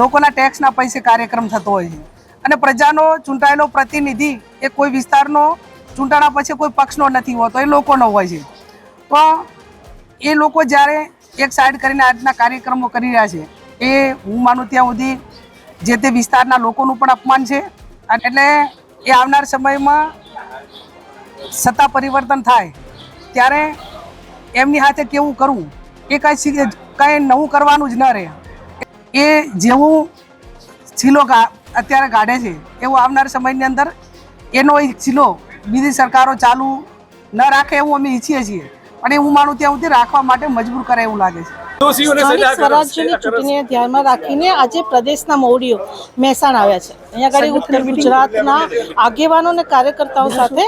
લોકોના ટેક્સના પૈસે કાર્યક્રમ થતો હોય છે. અને પ્રજાનો ચૂંટાયેલો પ્રતિનિધિ એ કોઈ વિસ્તારનો ચૂંટાણા પછી કોઈ પક્ષનો નથી હોતો, એ લોકોનો હોય છે. તો એ લોકો જ્યારે એક સાઈડ કરીને આજના કાર્યક્રમો કરી રહ્યા છે, એ હું માનું ત્યાં સુધી જે તે વિસ્તારના લોકોનું પણ અપમાન છે. અને એટલે એ આવનાર સમયમાં સત્તા પરિવર્તન થાય, ત્યારે એમની હાથે કેવું કરવું, એ કાંઈ કાંઈ નવું કરવાનું જ ન રહે. એ જેવું ગા, અત્યારે કાઢે છે, એવું આવનાર સમયની અંદર એનો એક છીલો બીજી સરકારો ચાલુ ન રાખે એવું અમે ઈચ્છીએ છીએ. અને હું માનું ત્યાં સુધી રાખવા માટે મજબૂર કરે એવું લાગે છે. સ્થાનિક સ્વરાજ્યની ચૂંટણીને ધ્યાનમાં રાખીને આજે પ્રદેશના મૌડીઓ મહેસાણા આવ્યા છે. અહીંયા આગળ ઉત્તર ગુજરાતના આગેવાનો અને કાર્યકર્તાઓ સાથે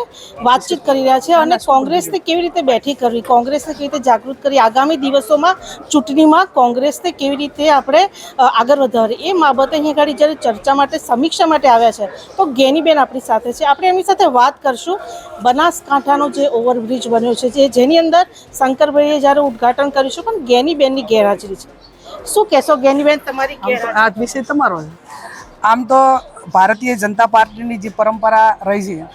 વાતચીત કરી રહ્યા છે અને કોંગ્રેસને કેવી રીતે બેઠી કરવી? કોંગ્રેસને કેવી રીતે જાગૃત કરી? આગામી દિવસોમાં ચૂંટણીમાં કોંગ્રેસને કેવી રીતે આપણે આગળ વધારી એ બાબતે અહીંયા આગળ જ્યારે ચર્ચા માટે સમીક્ષા માટે આવ્યા છે તો ગેનીબેન આપણી સાથે છે. આપણે એમની સાથે વાત કરશું બનાસકાંઠાનો જે ઓવરબ્રિજ બન્યો છે જે જેની અંદર શંકરભાઈએ જ્યારે ઉદ્ઘાટન કર્યું છે પણ ગેનીબેનની ગેરહાજરી છે. શું કહેશો ગેનીબેન તમારી વિશે ગેરહાજરી? આ વિષય તમારો આમ તો ભારતીય જનતા પાર્ટીની જે પરંપરા રહી છે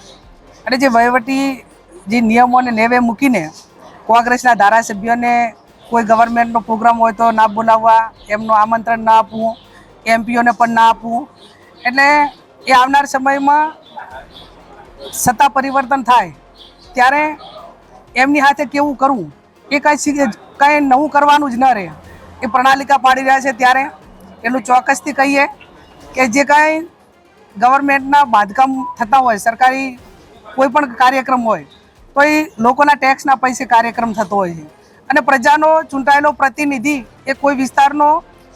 અને જે વહીવટી જે નિયમો અને નેવે મૂકીને કોંગ્રેસના ધારાસભ્યોને કોઈ ગવર્મેન્ટનો પ્રોગ્રામ હોય તો ના બોલાવવા એમનું આમંત્રણ ના આપવું એમપીઓને પણ ના આપવું. એટલે એ આવનાર સમયમાં સત્તા પરિવર્તન થાય ત્યારે એમની હાથે કેવું કરવું એ કાંઈ શીખે કાંઈ નવું કરવાનું જ ન રહે. એ પ્રણાલિકા પાડી રહ્યા છે ત્યારે એટલું ચોક્કસથી કહીએ કે જે કાંઈ ગવર્મેન્ટના બાંધકામ થતા હોય, સરકારી કોઈ પણ કાર્યક્રમ હોય, તો એ લોકોના ટેક્સના પૈસે કાર્યક્રમ થતો હોય છે. અને પ્રજાનો ચૂંટાયેલો પ્રતિનિધિ એ કોઈ વિસ્તારનો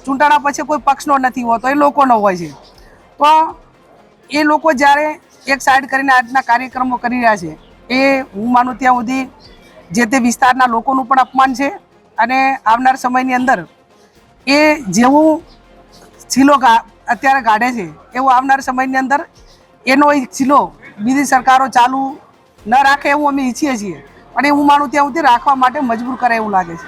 ચૂંટાણા પછી કોઈ પક્ષનો નથી હોતો, એ લોકોનો હોય છે. તો એ લોકો જ્યારે એક સાઈડ કરીને આજના કાર્યક્રમો કરી રહ્યા છે, એ હું માનું ત્યાં સુધી જે તે વિસ્તારના લોકોનું પણ અપમાન છે અને આવનાર સમયની અંદર એ જેવું ગા અત્યારે કાઢે છે એવું આવનાર સમયની અંદર એનો એક છીલો બીજી સરકારો ચાલુ ન રાખે એવું અમે ઈચ્છીએ છીએ. અને હું માનું ત્યાં સુધી રાખવા માટે મજબૂર કરે એવું લાગે છે.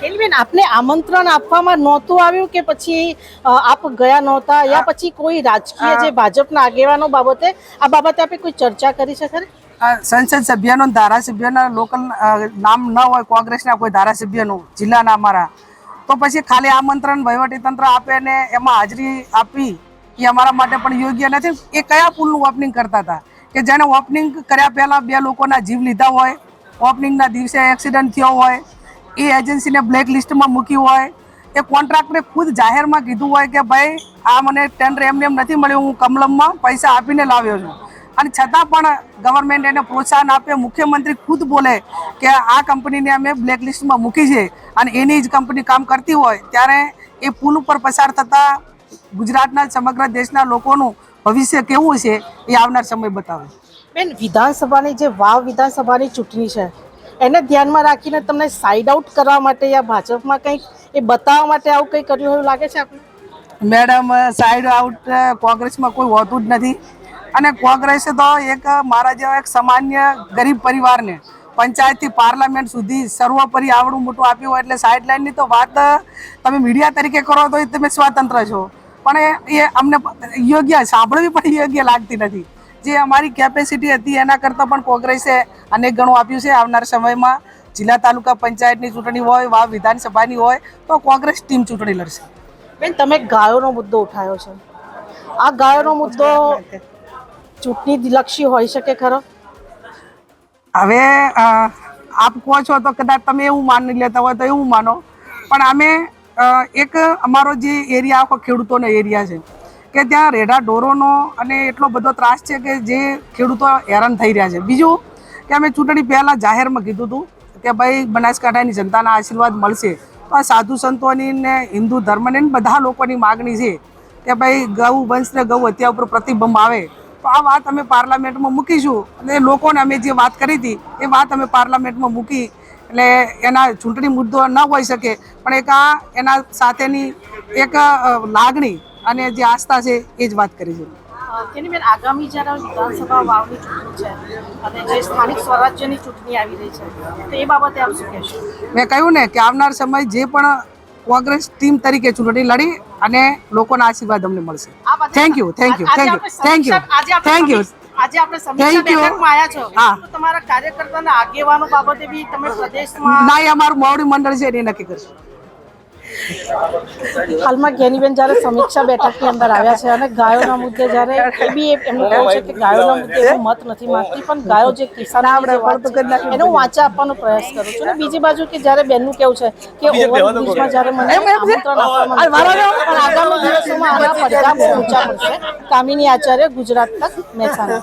કેલીબેન આપને આમંત્રણ આપવામાં નહોતું આવ્યું કે પછી આપ ગયા નહોતા? યા પછી કોઈ રાજકીય જે ભાજપના આગેવાનો બાબતે આ બાબતે આપણે કોઈ ચર્ચા કરી છે ખરી? સંસદ સભ્યનો ધારાસભ્યના લોકલ નામ ન હોય કોંગ્રેસના, કોઈ ધારાસભ્યનું, જિલ્લાના અમારા. તો પછી ખાલી આમંત્રણ વહીવટીતંત્ર આપે ને એમાં હાજરી આપી એ અમારા માટે પણ યોગ્ય નથી. એ કયા પુલનું ઓપનિંગ કરતા હતા? કે જેને ઓપનિંગ કર્યા પહેલાં બે લોકોના જીવ લીધા હોય ઓપનિંગના દિવસે એક્સિડન્ટ થયો હોય, એ એજન્સીને બ્લેક લિસ્ટમાં મૂકી હોય, એ કોન્ટ્રાક્ટરે ખુદ જાહેરમાં કીધું હોય કે ભાઈ, આ મને ટેન્ડર એમને એમ નથી મળ્યું, હું કમલમમાં પૈસા આપીને લાવ્યો છું. અને છતાં પણ ગવર્મેન્ટ એને પ્રોત્સાહન આપે મુખ્યમંત્રી ખુદ બોલે કે આ કંપનીને અમે બ્લેક લિસ્ટમાં મૂકી છે અને એની જ કંપની કામ કરતી હોય ત્યારે એ પુલ ઉપર પસાર થતાં ગુજરાતના સમગ્ર દેશના લોકોનું ભવિષ્ય કેવું છે એ આવનાર સમય બતાવે. બેન વિધાનસભાની જે વાવ વિધાનસભાની ચૂંટણી છે એને ધ્યાનમાં રાખીને તમને સાઇડ આઉટ કરવા માટે યા ભાજપમાં કંઈક એ બતાવવા માટે આવું કંઈ કર્યું એવું લાગે છે આપણે મેડમ સાઈડ આઉટ કોંગ્રેસમાં કોઈ હોતું જ નથી. અને કોંગ્રેસે તો એક મારા જેવા એક સામાન્ય ગરીબ પરિવારને પંચાયતથી પાર્લામેન્ટ સુધી સર્વોપરી આવડું મોટું આપ્યું હોય એટલે સાઇડ લાઈનની તો વાત, તમે મીડિયા તરીકે કરો તો તમે સ્વતંત્ર છો. પણ એ અમને યોગ્ય, સાંભળવી પણ યોગ્ય લાગતી નથી. જે અમારી કેપેસિટી હતી એના કરતાં પણ કોંગ્રેસે અનેક ગણું આપ્યું છે. આવનાર સમયમાં જિલ્લા તાલુકા પંચાયતની ચૂંટણી હોય વા વિધાનસભાની હોય, તો કોંગ્રેસ ટીમ ચૂંટણી લડશે. બેન, તમે ગાયોનો મુદ્દો ઉઠાવ્યો છે. આ ગાયોનો મુદ્દો ચૂંટણી લક્ષી હોઈ શકે ખરો? હવે આપ કહો છો તો કદાચ તમે એવું માની લેતા હોય તો એવું માનો. પણ અમે એક અમારો જે એરિયા આખો ખેડૂતોનો એરિયા છે, કે ત્યાં રેઢા ઢોરોનો અને એટલો બધો ત્રાસ છે કે જે ખેડૂતો હેરાન થઈ રહ્યા છે. બીજું, કે અમે ચૂંટણી પહેલાં જાહેરમાં કીધું હતું કે ભાઈ, બનાસકાંઠાની જનતાના આશીર્વાદ મળશે. તો આ સાધુ સંતોની ને હિન્દુ ધર્મની બધા લોકોની માગણી છે કે ભાઈ, ગૌ, વંશ ને ગૌ હત્યા ઉપર પ્રતિબંધ આવે. તો આ વાત અમે પાર્લામેન્ટમાં મૂકીશું અને લોકોને અમે જે વાત કરી હતી એ વાત અમે પાર્લામેન્ટમાં મૂકી. એટલે એના ચૂંટણી મુદ્દો ન હોઈ શકે પણ એક આ એના સાથેની એક લાગણી અને જે આસ્થા છે એ જ વાત કરી છે. તેની આગામી જ્યારે વિધાનસભા વાવની ચૂંટણી છે અને જે સ્થાનિક સ્વરાજ્યની ચૂંટણી આવી રહી છે તો એ બાબતે આપ શું કહેશો? મેં કહ્યું ને કે આવનાર સમય જે પણ કોંગ્રેસ ટીમ તરીકે ચૂંટણી લડી અને લોકોના આશીર્વાદ અમને મળશે. Thank you thank you thank you thank you thank you આજે આપણે સમીક્ષા બેઠકમાં આવ્યા છો. તો તમારા કાર્યકર્તાના આગેવાનો બાબતે બી તમે પ્રદેશમાં ના અમારું મોવડી મંડળ છે એને નક્કી કરશું. હાલમાં જ્ઞાનીબેન જ્યારે સમીક્ષા બેઠકની અંદર આવ્યા છે અને ગાયોના મુદ્દે જ્યારે એ બી એ- એમનું કહેવું છે કે ગાયોના મુદ્દે એવો મત નથી માંગતી પણ ગાયો જે કિસાન એનો હું વાંચા આપવાનો પ્રયાસ કરું છું. અને બીજી બાજુ કે જ્યારે બેનનું કેવું છે કે ઓવરબ્રિજમાં જ્યારે મને આમંત્રણ આપવામાં પણ આગામી દિવસોમાં આના પડઘા બહુ ઊંચા પડશે. કામિની આચાર્ય ગુજરાત તક મહેસાણા